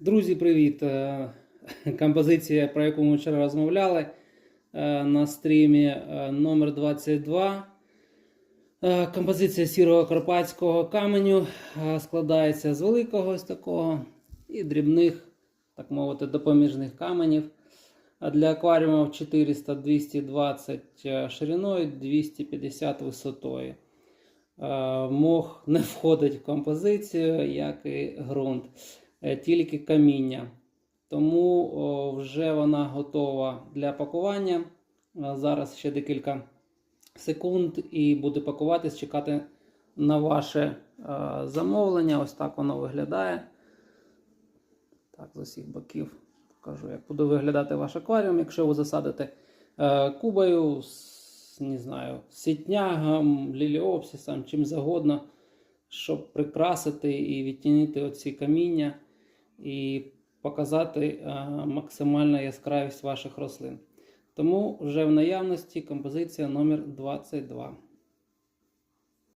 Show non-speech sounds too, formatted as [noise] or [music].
Друзі, привіт! Е, [laughs] Композиція, про яку ми вчора розмовляли е, на стрімі е, номер 22. Е, Композиція сірого карпатського каменю складається з великого ось такого і дрібних, так мовити, допоміжних каменів. Для акваріумів 400-220 е, шириною, 250 висотою. Мох не входить в композицію, як і ґрунт, тільки каміння. Тому вже вона готова для пакування. Е, Зараз ще декілька секунд і буде пакуватись, чекати на ваше е, замовлення. Ось так воно виглядає. Так, з усіх боків покажу, як буде виглядати ваш акваріум, якщо ви засадите е, кубою, не знаю, сітнягом, ліліопсисом, чим завгодно, щоб прикрасити і відтінити оці каміння і показати е, максимальну яскравість ваших рослин. Тому вже в наявності композиція номер 22.